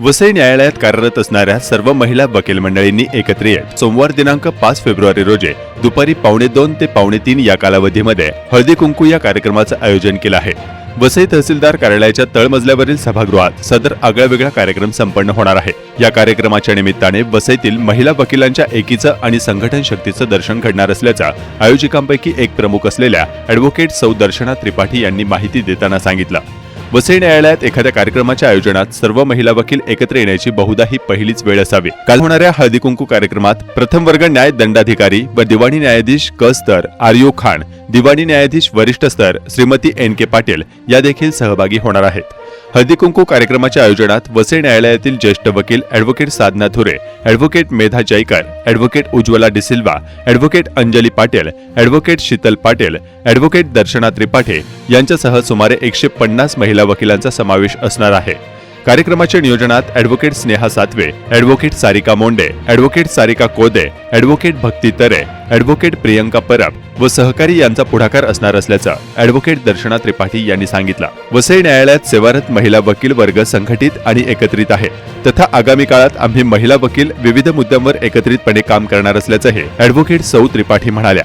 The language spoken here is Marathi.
वसई न्यायालयात कार्यरत असणाऱ्या सर्व महिला वकील मंडळींनी एकत्र येत सोमवार दिनांक पाच फेब्रुवारी रोजी दुपारी पावणे दोन ते पावणे तीन या कालावधीमध्ये हळदी कुंकू या कार्यक्रमाचं आयोजन केलं आहे. वसई तहसीलदार कार्यालयाच्या तळमजल्यावरील सभागृहात सदर आगळावेगळा कार्यक्रम संपन्न होणार आहे. या कार्यक्रमाच्या निमित्ताने वसईतील महिला वकिलांच्या एकीचं आणि संघटन शक्तीचं दर्शन घडणार असल्याचं आयोजकांपैकी एक प्रमुख असलेल्या अॅडव्होकेट सौ दर्शना त्रिपाठी यांनी माहिती देताना सांगितलं. वसई न्यायालयात एखाद्या कार्यक्रमाच्या आयोजनात सर्व महिला वकील एकत्र येण्याची बहुधा ही पहिलीच वेळ असावी. काल होणाऱ्या हळदी कुंकू कार्यक्रमात प्रथम वर्ग न्याय दंडाधिकारी व दिवाणी न्यायाधीश क स्तर आर्यो खान दिवाणी न्यायाधीश वरिष्ठ स्तर श्रीमती एन के पाटील या देखील सहभागी होणार आहेत. हळदी कुंकू कार्यक्रमाच्या आयोजनात वसे न्यायालयातील ज्येष्ठ वकील advocate Sadhana Thure advocate Medha Jaykar advocate Ujjwala D'Silva advocate Anjali Patil advocate Sheetal Patil advocate Darshana Tripathi यांच्यासह सुमारे एकशे पन्नास महिला वकिलांचा समावेश असणार आहे. कार्यक्रमाच्या नियोजनात advocate Sneha Satve advocate Sarika Monde advocate Sarika Kode advocate Bhakti Tare advocate Priyanka Parab व सहकारी यांचा पुढाकार असणार असल्याचं अॅडव्होकेट दर्शना त्रिपाठी यांनी सांगितलं. वसई न्यायालयात सेवारत महिला वकील वर्ग संघटित आणि एकत्रित आहे. तथा आगामी काळात आम्ही महिला वकील विविध मुद्द्यांवर एकत्रितपणे काम करणार असल्याचंही अॅडव्होकेट सौ त्रिपाठी म्हणाल्या.